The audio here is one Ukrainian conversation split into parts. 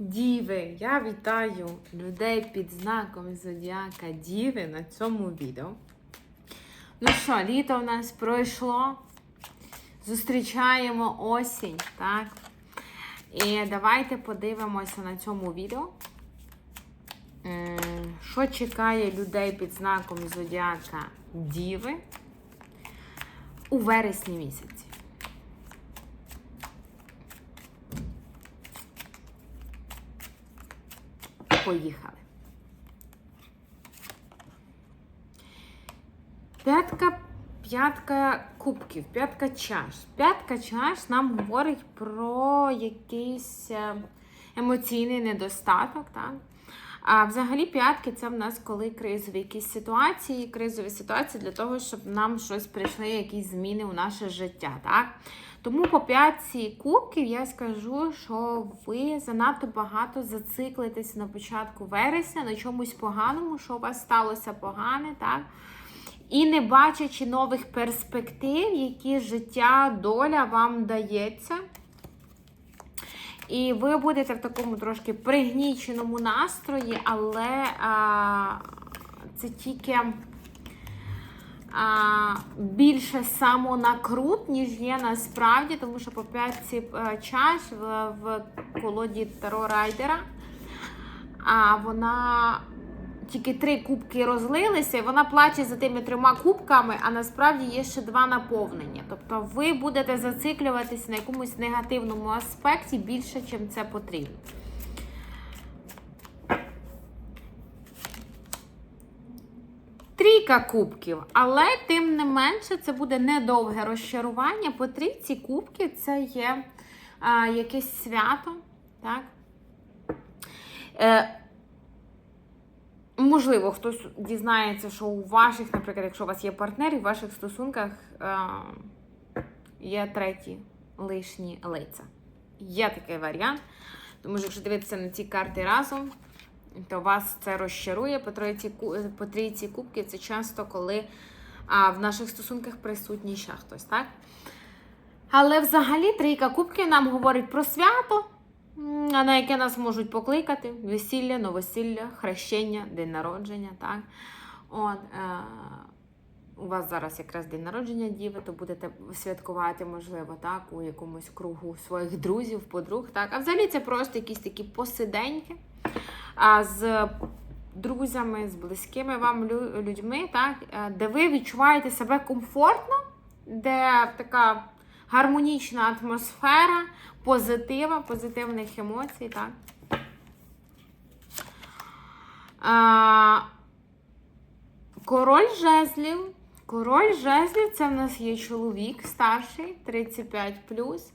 Діви, я вітаю людей під знаком Зодіака Діви на цьому відео. Ну що, літо в нас пройшло. Зустрічаємо осінь, так? І давайте подивимося на цьому відео. Що чекає людей під знаком Зодіака Діви у вересні місяці? Поїхали. П'ятка, п'ятка кубків, п'ятка чаш. П'ятка чаш нам говорить про якийсь е, емоційний недостаток. Так? А взагалі п'ятки це в нас коли кризові якісь ситуації, кризові ситуації для того, щоб нам щось прийшли, якісь зміни у наше життя. Так? Тому по п'ятці кубків я скажу, що ви занадто багато зациклитесь на початку вересня на чомусь поганому, що у вас сталося погане, так? І не бачачи нових перспектив, які життя, доля вам дається. І ви будете в такому трошки пригніченому настрої, але а, це тільки більше самонакрут, ніж є насправді, тому що по п'ятці е, чаш в, в колоді Таро Райдера а вона тільки три кубки розлилися, і вона плаче за тими трьома кубками, а насправді є ще два наповнення. Тобто ви будете зациклюватися на якомусь негативному аспекті більше, чим це потрібно. Трійка кубків, але тим не менше це буде недовге розчарування. По трійці кубків це є а, якесь свято. Так? Е, можливо, хтось дізнається, що у ваших, наприклад, якщо у вас є партнер, в ваших стосунках е, є треті лишні лиця. Є такий варіант. Тому що якщо дивитися на ці карти разом, то вас це розчарує. По трійці, ку- по трійці кубків це часто, коли а, в наших стосунках присутній ще хтось, так? Але взагалі трійка кубків нам говорить про свято, на яке нас можуть покликати: весілля, новосілля, хрещення, день народження. Так? От, е, у вас зараз якраз день народження діви, то будете святкувати, можливо, так, у якомусь кругу своїх друзів, подруг. Так? А взагалі це просто якісь такі посиденьки з друзями, з близькими вам людьми, так, е, де ви відчуваєте себе комфортно, де така гармонічна атмосфера, позитива, позитивних емоцій. Так. Король жезлів. Король жезлів це в нас є чоловік старший, 35 а,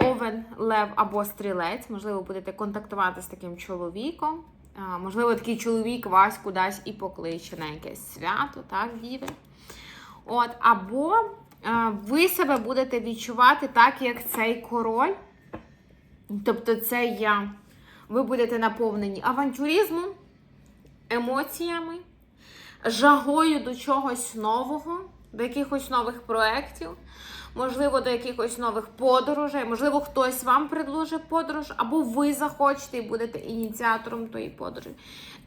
Овен, лев або стрілець. Можливо, будете контактувати з таким чоловіком. Можливо, такий чоловік вас кудись і покличе на якесь свято, так, діви. От, або ви себе будете відчувати так, як цей король. Тобто, це я. Ви будете наповнені авантюризмом, емоціями, жагою до чогось нового, до якихось нових проєктів, можливо, до якихось нових подорожей, можливо, хтось вам предложить подорож, або ви захочете і будете ініціатором тої подорожі.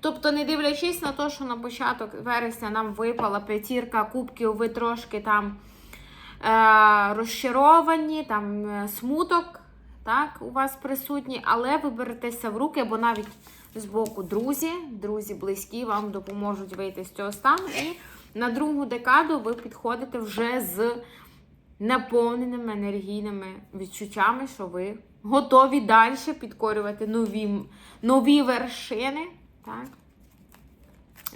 Тобто, не дивлячись на те, що на початок вересня нам випала п'ятірка кубків, ви трошки там е, розчаровані, там е, смуток так, у вас присутній, але ви беретеся в руки, бо навіть з боку друзі, друзі близькі вам допоможуть вийти з цього стану. І на другу декаду ви підходите вже з наповненими енергійними відчуттями, що ви готові далі підкорювати нові, нові вершини. Так.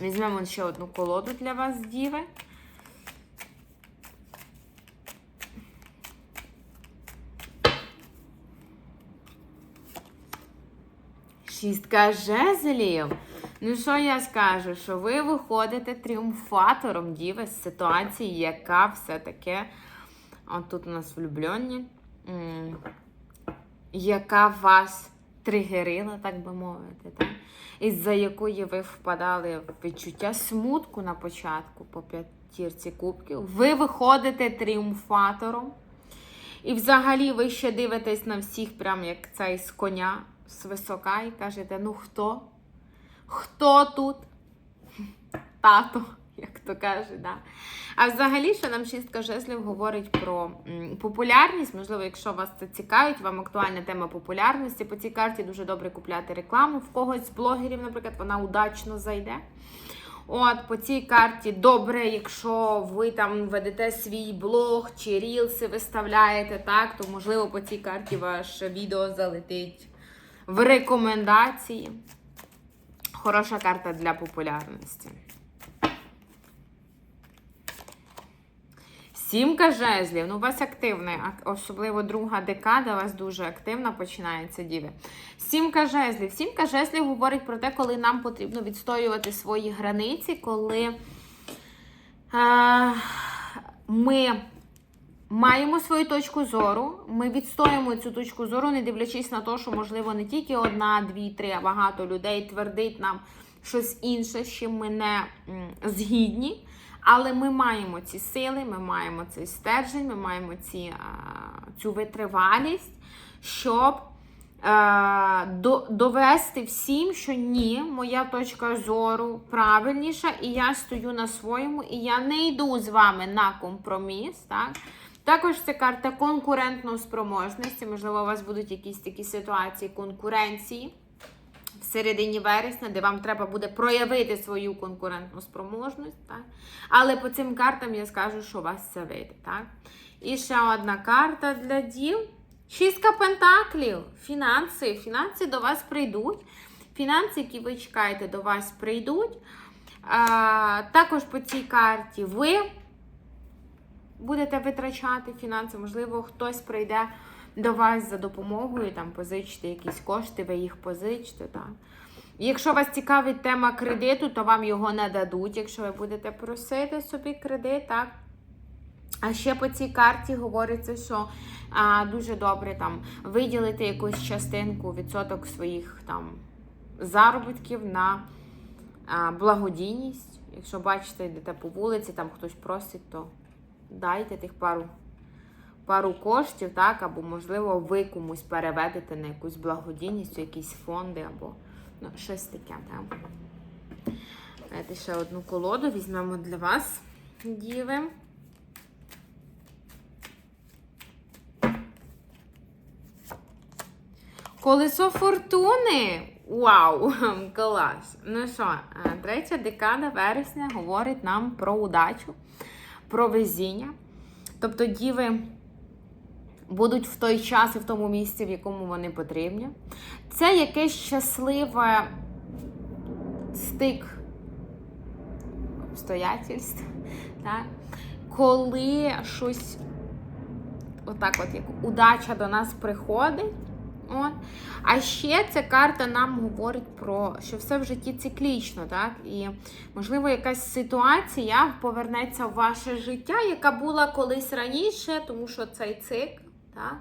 Візьмемо ще одну колоду для вас, діви. Шістка жезлів. Ну, що я скажу? Що ви виходите тріумфатором діви з ситуації, яка все-таки. От тут у нас влюблені, яка вас тригерила, так би мовити, так? із-за якої ви впадали в відчуття смутку на початку по п'ятірці кубків. Ви виходите тріумфатором. І взагалі ви ще дивитесь на всіх, прям як цей з коня. свисока і кажете, ну хто? Хто тут? Тато, як то каже, да. А взагалі, що нам шістка жезлів говорить про популярність. Можливо, якщо вас це цікавить, вам актуальна тема популярності. По цій карті дуже добре купляти рекламу. В когось з блогерів, наприклад, вона удачно зайде. От, по цій карті добре, якщо ви там ведете свій блог чи рілси виставляєте, так, то можливо по цій карті ваше відео залетить в рекомендації. Хороша карта для популярності. Сімка жезлів. Ну, у вас активний, особливо друга декада, у вас дуже активна починається діви. Сімка жезлів. Сімка жезлів говорить про те, коли нам потрібно відстоювати свої границі, коли е, ми маємо свою точку зору, ми відстоїмо цю точку зору, не дивлячись на те, що, можливо, не тільки одна, дві, три, а багато людей твердить нам щось інше, з чим ми не згідні. Але ми маємо ці сили, ми маємо цей стержень, ми маємо ці, цю витривалість, щоб е, довести всім, що ні, моя точка зору правильніша, і я стою на своєму, і я не йду з вами на компроміс. Так? Також це карта конкурентної спроможності. Можливо, у вас будуть якісь такі ситуації конкуренції в середині вересня, де вам треба буде проявити свою конкурентну спроможність. Так? Але по цим картам я скажу, що у вас це вийде. Так? І ще одна карта для дів. Шістка пентаклів. Фінанси. Фінанси до вас прийдуть. Фінанси, які ви чекаєте, до вас прийдуть. А, також по цій карті ви будете витрачати фінанси. Можливо, хтось прийде до вас за допомогою, там позичити якісь кошти, ви їх позичите. Так. Якщо вас цікавить тема кредиту, то вам його не дадуть, якщо ви будете просити собі кредит, так? А ще по цій карті говориться, що а, дуже добре там виділити якусь частинку, відсоток своїх там заробітків на а, благодійність. Якщо бачите, йдете по вулиці, там хтось просить, то дайте тих пару, пару коштів, так, або, можливо, ви комусь переведете на якусь благодійність, якісь фонди, або ну, щось таке. Так. Давайте ще одну колоду візьмемо для вас, діви. Колесо фортуни. Вау! Клас! Ну що, е, третя декада вересня говорить нам про удачу, про везіння. Тобто діви будуть в той час і в тому місці, в якому вони потрібні. Це якесь щасливе стик обстоятельств, так? коли щось отак, от як удача до нас приходить. От. А ще ця карта нам говорить про, що все в житті циклічно, так? І, можливо, якась ситуація повернеться в ваше життя, яка була колись раніше, тому що цей цикл, так?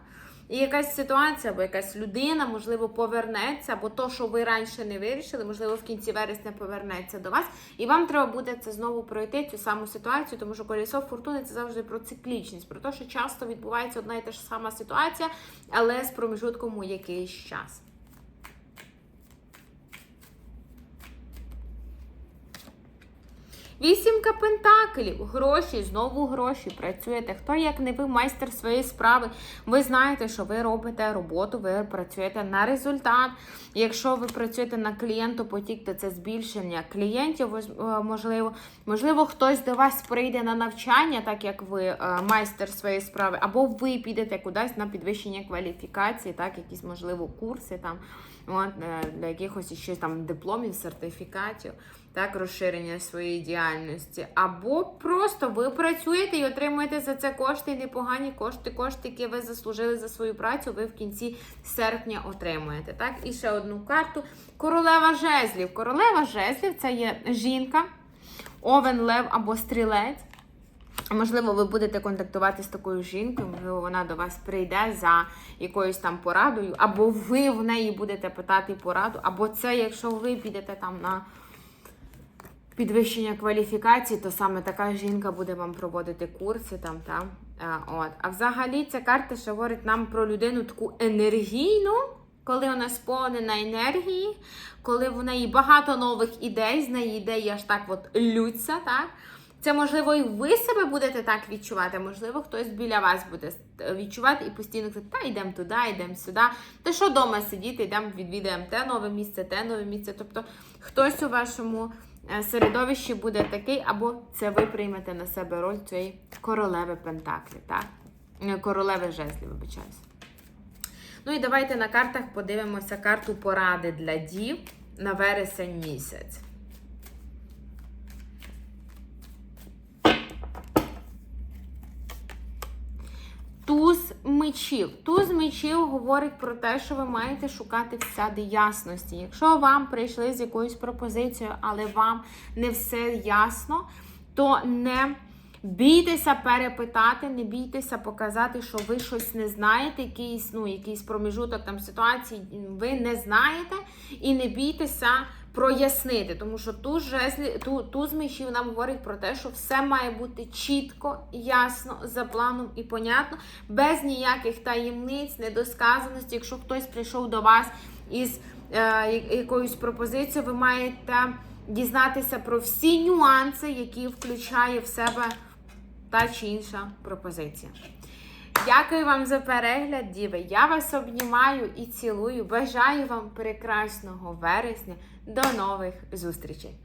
І якась ситуація, або якась людина, можливо, повернеться, або то, що ви раніше не вирішили, можливо, в кінці вересня повернеться до вас. І вам треба буде це знову пройти, цю саму ситуацію, тому що колесо фортуни це завжди про циклічність, про те, що часто відбувається одна і та ж сама ситуація, але з проміжутком у якийсь час. Вісімка пентаклів, гроші, знову гроші. Працюєте. Хто як не ви майстер своєї справи? Ви знаєте, що ви робите роботу, ви працюєте на результат. Якщо ви працюєте на клієнтопотік, то це збільшення клієнтів, е, можливо. Можливо, хтось до вас прийде на навчання, так як ви е, майстер своєї справи, або ви підете кудись на підвищення кваліфікації, так, якісь, можливо, курси там, от, е, для якихось ще там дипломів, сертифікатів так, розширення своєї діяльності. Або просто ви працюєте і отримуєте за це кошти, і непогані кошти, кошти, які ви заслужили за свою працю, ви в кінці серпня отримуєте. Так, і ще одну карту. Королева жезлів. Королева жезлів це є жінка, овен, лев або стрілець. Можливо, ви будете контактувати з такою жінкою, можливо, вона до вас прийде за якоюсь там порадою, або ви в неї будете питати пораду, або це, якщо ви підете там на підвищення кваліфікації, то саме така жінка буде вам проводити курси там, там. А, от. а взагалі ця карта ще говорить нам про людину таку енергійну, коли вона сповнена енергії, коли в неї багато нових ідей, з неї ідеї аж так от лються, так? Це можливо і ви себе будете так відчувати, можливо, хтось біля вас буде відчувати і постійно казати, та йдемо туди, йдемо сюди. Та що вдома сидіти, йдемо відвідаємо те нове місце, те нове місце. Тобто хтось у вашому е, середовищі буде такий, або це ви приймете на себе роль цієї королеви Пентаклі, так? Е, Королеви жезлів, вибачаюсь. Ну і давайте на картах подивимося карту поради для дів на вересень місяць. Туз мечів. Туз мечів говорить про те, що ви маєте шукати всяди ясності. Якщо вам прийшли з якоюсь пропозицією, але вам не все ясно, то не бійтеся перепитати, не бійтеся показати, що ви щось не знаєте, якийсь, ну, якийсь проміжуток там ситуації ви не знаєте, і не бійтеся прояснити, тому що туз, жезлі, ту, туз мечів нам говорить про те, що все має бути чітко, ясно, за планом і понятно, без ніяких таємниць, недосказаності. Якщо хтось прийшов до вас із е, якоюсь пропозицією, ви маєте дізнатися про всі нюанси, які включає в себе та чи інша пропозиція. Дякую вам за перегляд, діви. Я вас обнімаю і цілую. Бажаю вам прекрасного вересня. До нових зустрічей!